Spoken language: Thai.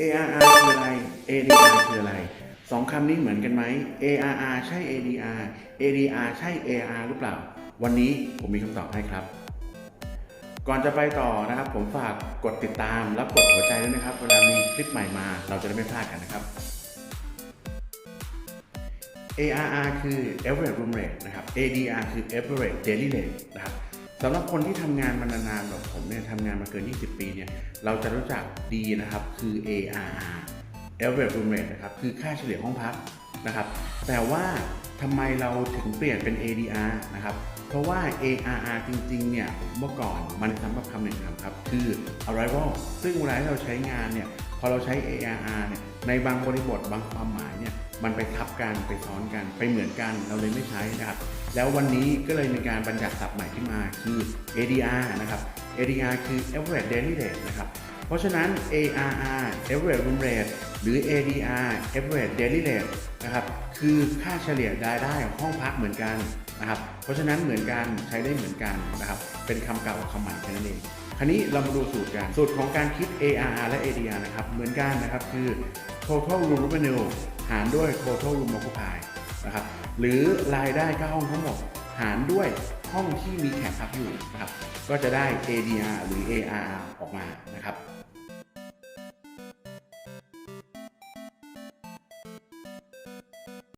ARR คืออะไร ADR คืออะไรสองคำนี้เหมือนกันไหม ARR ใช่ ADR ADR ใช่ AR หรือเปล่า วันนี้ผมมีคำตอบให้ครับ ก่อนจะไปต่อนะครับ ผมฝากกดติดตามและกดหัวใจด้วยนะครับ เวลามีคลิปใหม่มา เราจะได้ไม่พลาดกันนะครับ ARR คือ average room rate นะครับ ADR คือ average daily rate นะครับ สำหรับคนที่ทำงานมานานๆแบบผมเนี่ยทำงานมาเกิน 20 ปีเนี่ยเราจะรู้จักดีนะครับคือ ARR average room rate นะครับคือค่าเฉลี่ยห้องพักนะครับ แต่ว่าทำไมเราถึงเปลี่ยนเป็น ADR นะครับ เพราะว่า ARR จริงๆ เนี่ยเมื่อก่อนมันสำหรับคำหนึ่งคำครับ คือ arrival ซึ่งเวลาที่เราใช้งานเนี่ยพอเราใช้ ARR เนี่ยในบางบริบทบางความหมายเนี่ยมันไปทับกันไปซ้อนกันไปเหมือนกันเราเลยไม่ใช้นะครับ แล้ววันนี้ก็เลยมีการบัญญัติศัพท์ใหม่ขึ้นมาคือ ADR นะครับ ADR คือ average daily rate นะครับ เพราะฉะนั้น ARR average room rate หรือ ADR average daily rate นะครับ คือค่าเฉลี่ยรายได้ของห้องพักเหมือนกันนะครับ เพราะฉะนั้นเหมือนกันใช้ได้เหมือนกันนะครับ เป็นคำเก่ากับคำใหม่แค่นั้นเองคราวนี้เรามาดูสูตรกันสูตรของการคิด ARR และ ADR นะครับ เหมือนกันนะครับคือ total room revenue หารด้วย total room occupy นะครับ หรือรายได้ค่าห้องทั้งหมดหารด้วยห้องที่มีแขกพักอยู่นะครับก็จะได้ ADR หรือ ARR ออกมานะครับ